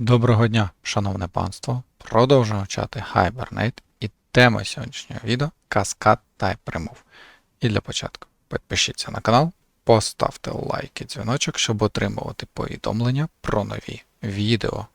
Доброго дня, шановне панство! Продовжуємо вчати Hibernate і тема сьогоднішнього відео Каскад Type Remove. І для початку підпишіться на канал, поставте лайк і дзвіночок, щоб отримувати повідомлення про нові відео.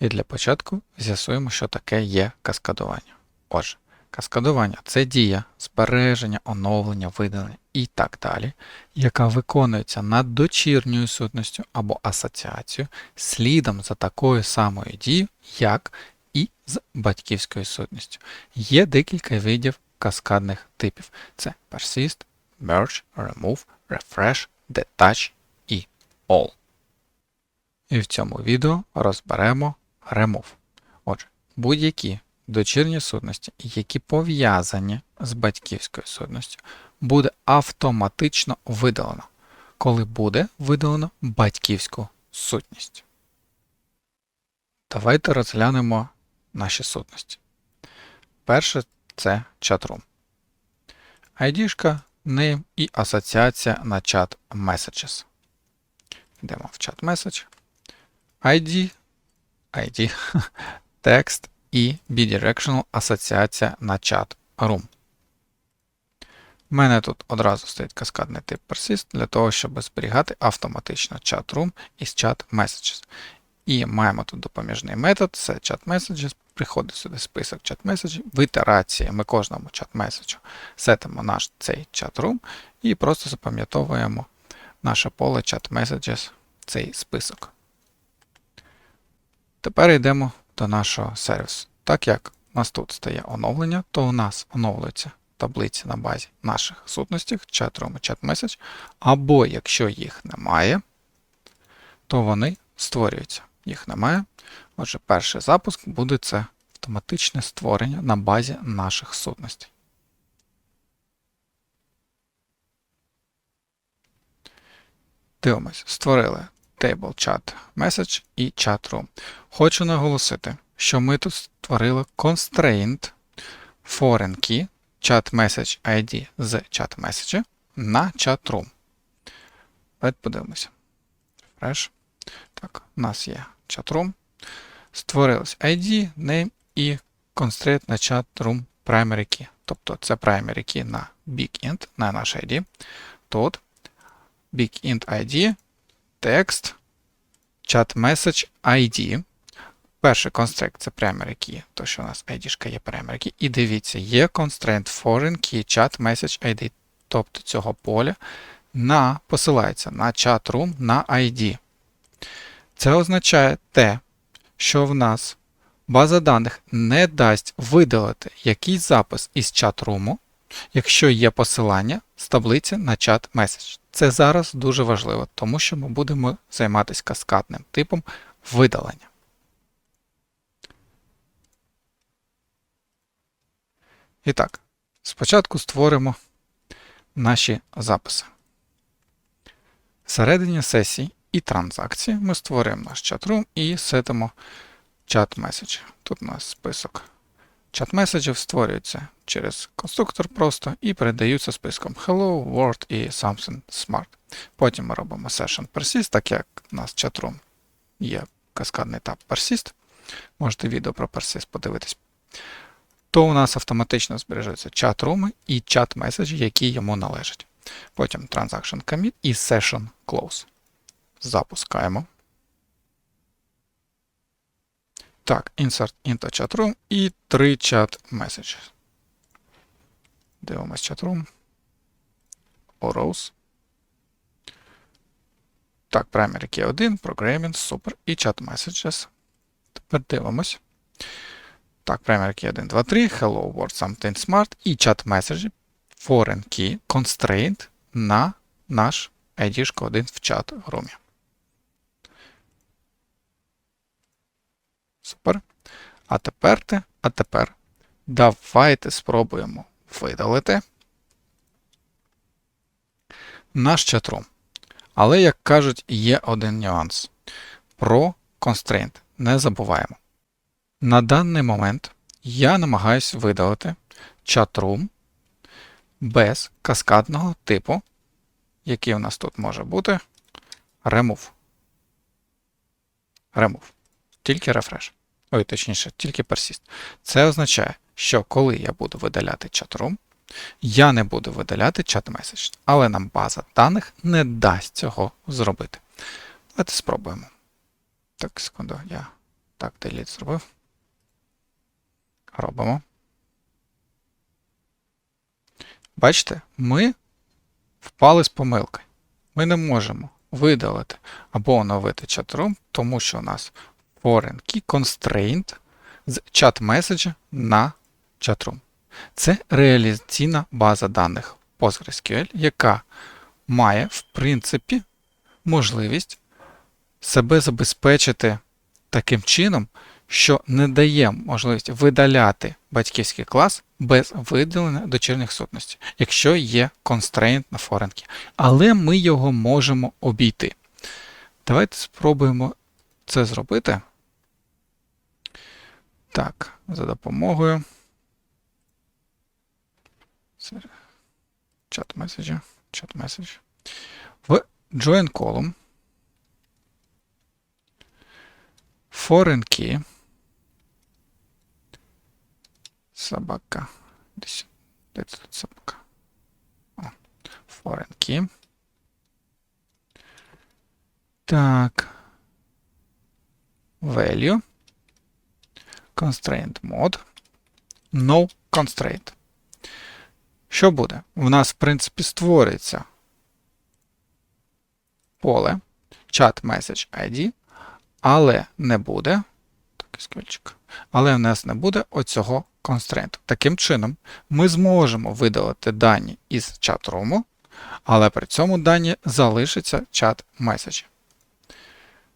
І для початку з'ясуємо, що таке є каскадування. Отже, каскадування це дія збереження, оновлення, видалення і так далі, яка виконується над дочірньою сутністю або асоціацією слідом за такою самою дією, як і з батьківською сутністю. Є декілька видів каскадних типів: це persist, merge, remove, refresh, detach і all. І в цьому відео розберемо remove. Отже, будь-які дочірні сутності, які пов'язані з батьківською сутністю, буде автоматично видалено, коли буде видалено батьківську сутність. Давайте розглянемо наші сутності. Перше це chatroom. ID, name і асоціація на chat messages. Йдемо в chat message. ID, ID, текст і bidirectional асоціація на chat room. У мене тут одразу стоїть каскадний тип persist для того, щоб зберігати автоматично chat room із chat messages. І маємо тут допоміжний метод, це chat messages. Приходить сюди список chat messages. В ітерації ми кожному chat message сетимо наш цей room і просто запам'ятовуємо наше поле chat messages, цей список. Тепер йдемо до нашого сервісу. Так як у нас тут стає оновлення, то у нас оновлюється таблиці на базі наших сутностей, chat-room і chat-message, або якщо їх немає, то вони створюються. Їх немає. Отже, перший запуск буде це автоматичне створення на базі наших сутностей. Дивимось, створили Table Chat Message і Chat Room. Хочу наголосити, що ми тут створили constraint foreign key chat message ID з chat message на chat room. Давайте подивимося. Refresh. Так, у нас є chat room. Створилось ID, name і constraint на chat room primary key. Тобто це primary key на big на наш ID. Тут big int ID, текст, chat message ID. Перший constraint це primary key, то що у нас ID є primary key. І дивіться, є constraint foreign key chat message ID. Тобто цього поля на, посилається на chat room на ID. Це означає те, що в нас база даних не дасть видалити якийсь запис із чат-руму, якщо є посилання з таблиці на чат меседж. Це зараз дуже важливо, тому що ми будемо займатися каскадним типом видалення. І так, спочатку створимо наші записи. Всередині сесії і транзакції ми створюємо наш чат-рум і сетимо чат меседж. Тут у нас список чат меседжів створюється через конструктор просто і передаються списком Hello, Word і Something Smart. Потім ми робимо Session Persist, так як у нас чат-рум є каскадний етап Persist. Можете відео про Persist подивитись то у нас автоматично збережуться чат-руми і чат-меседжі, які йому належать. Потім Transaction Commit і Session Close. Запускаємо. Так, Insert into chatroom і 3 chat messages. Дивимось chatroom. Rows. Так, primary key 1, programming, супер. І chat messages. Тепер дивимось. Так, primary key 1, 2, 3, hello world something smart і chat message foreign key constraint на наш ID 1 в чат Супер. А тепер те, а тепер давайте спробуємо видалити наш чатрум. Але, як кажуть, є один нюанс. Про constraint не забуваємо. На даний момент я намагаюся видалити чат-рум без каскадного типу, який у нас тут може бути remove. Remove. тільки refresh. Ой, точніше, тільки persist. Це означає, що коли я буду видаляти chatroom, я не буду видаляти message, але нам база даних не дасть цього зробити. Давайте спробуємо. Так, секунду, я так delete зробив. Робимо. Бачите, ми впали з помилкою. Ми не можемо видалити або оновити chatroom, тому що у нас foreign key constraint з чат меседжа на chatroom. Це реалізаційна база даних PostgreSQL, яка має, в принципі, можливість себе забезпечити таким чином, що не дає можливість видаляти батьківський клас без видалення дочірніх сутностей, якщо є constraint на foreign key. Але ми його можемо обійти. Давайте спробуємо це зробити. Так, за допомогою. Чат меседжа. Чат меседж. В join column. Foreign key. Собака. Де тут собака? О, foreign key. Так. Value. Constraint mode. No constraint. Що буде? У нас, в принципі, створюється поле chat message ID, але не буде. Але в нас не буде оцього констрейнту. Таким чином, ми зможемо видалити дані із чат-руму, але при цьому дані залишиться чат меседжі.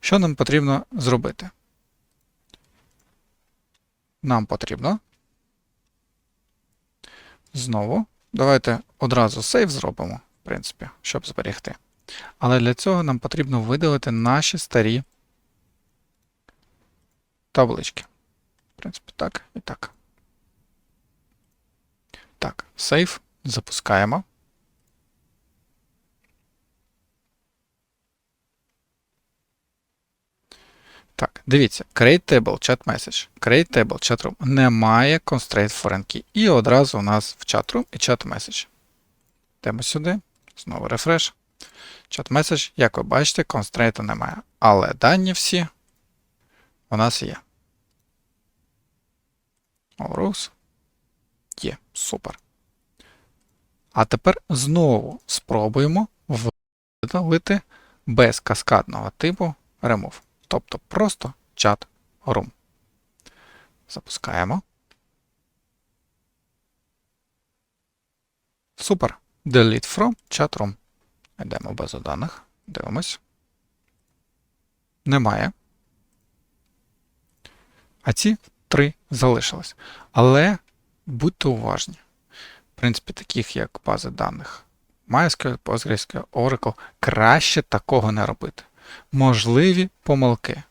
Що нам потрібно зробити? Нам потрібно знову. Давайте одразу сейв зробимо, в принципі, щоб зберегти. Але для цього нам потрібно видалити наші старі таблички. В принципі, так і так. Так, сейв. Запускаємо. Так, дивіться, create table, chat message, create table, chat room. Немає constraint foreign key. І одразу у нас в chat room і chat message. Йдемо сюди. Знову refresh. Chat message, як ви бачите, constraint немає. Але дані всі у нас є. All rows. Є. Супер. А тепер знову спробуємо видалити без каскадного типу remove. Тобто просто чат room. Запускаємо. Супер. Delete from chat room. Йдемо в базу даних. Дивимось. Немає. А ці три залишились. Але будьте уважні. В принципі, таких як бази даних MySQL, PostgreSQL, Oracle, краще такого не робити можливі помилки.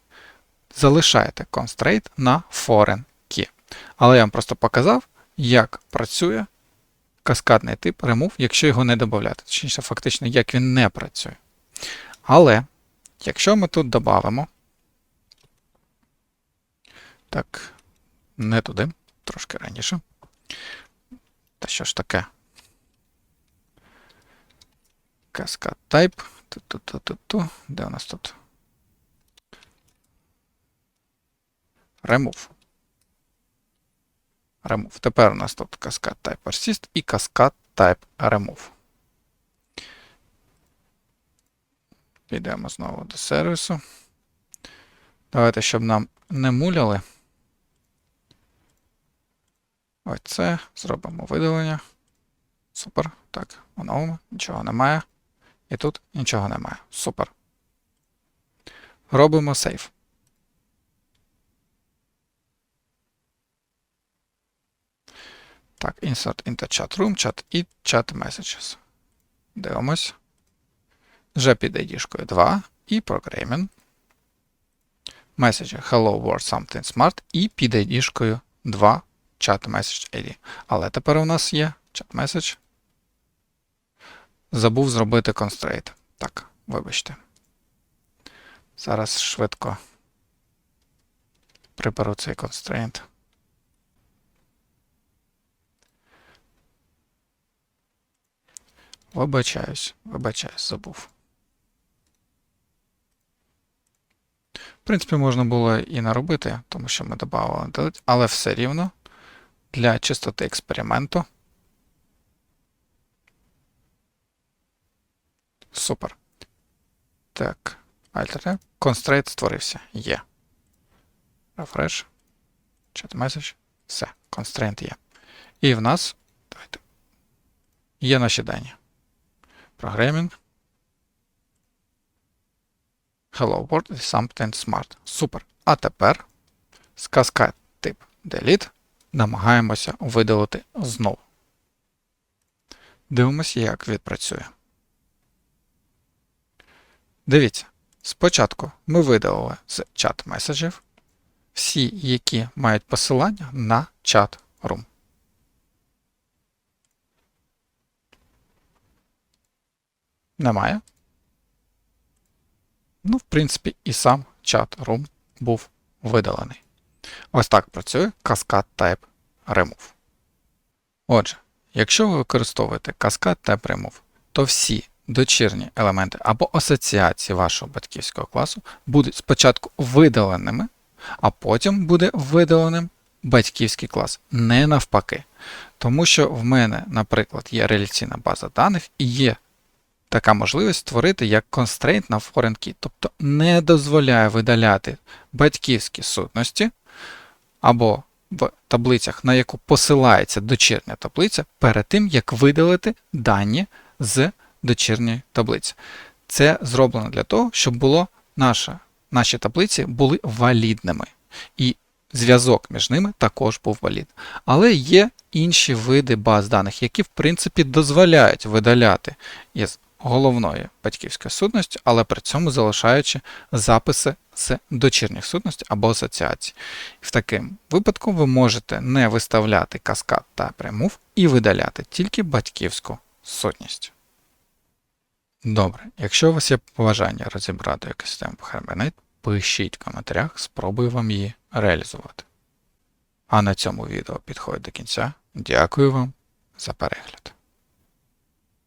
Залишайте constraint на foreign key. Але я вам просто показав, як працює каскадний тип remove, якщо його не додати. Точніше, фактично, як він не працює. Але, якщо ми тут додамо, так, не туди, трошки раніше. Та що ж таке? Cascade type. Ту-ту-ту-ту-ту. Де у нас тут? Remove. Remove. Тепер у нас тут Cascade Type Persist і Cascade Type Remove. Підемо знову до сервісу. Давайте, щоб нам не муляли. Ось це. Зробимо видалення. Супер. Так, оновимо. Нічого немає. І тут нічого немає. Супер. Робимо сейф. Так, insert into chat room, chat і chat messages. Дивимось. Вже під ID 2 і programming. Message Hello World Something Smart і під ID 2 chat message ID. Але тепер у нас є chat message Забув зробити constraint. Так, вибачте. Зараз швидко приберу цей constraint. Вибачаюсь, вибачаюсь, забув. В принципі, можна було і не робити, тому що ми додавали але все рівно для чистоти експерименту. Супер. Так, Alt Constraint створився. Є. Refresh. Chat message. Все. Constraint є. І в нас давайте, є наші дані. Programming. Hello World something smart. Супер. А тепер з каскад тип delete намагаємося видалити знову. Дивимося, як відпрацює. Дивіться, спочатку ми видалили з чат меседжів всі, які мають посилання на чат Room. Немає. Ну, в принципі, і сам чат Room був видалений. Ось так працює Cascade Type Remove. Отже, якщо ви використовуєте Cascade Type Remove, то всі дочірні елементи або асоціації вашого батьківського класу будуть спочатку видаленими, а потім буде видаленим батьківський клас, не навпаки. Тому що в мене, наприклад, є реляційна база даних і є така можливість створити як constraint на foreign key, тобто не дозволяє видаляти батьківські сутності або в таблицях, на яку посилається дочірня таблиця, перед тим, як видалити дані з дочірньої таблиці. Це зроблено для того, щоб було наша, наші таблиці були валідними. І зв'язок між ними також був валідний. Але є інші види баз даних, які, в принципі, дозволяють видаляти із головної батьківської сутності, але при цьому залишаючи записи з дочірніх сутностей або асоціацій. В такому випадку ви можете не виставляти каскад та remove і видаляти тільки батьківську сутність. Добре, якщо у вас є бажання розібрати якусь систему Hibernate, пишіть в коментарях, спробую вам її реалізувати. А на цьому відео підходить до кінця. Дякую вам за перегляд.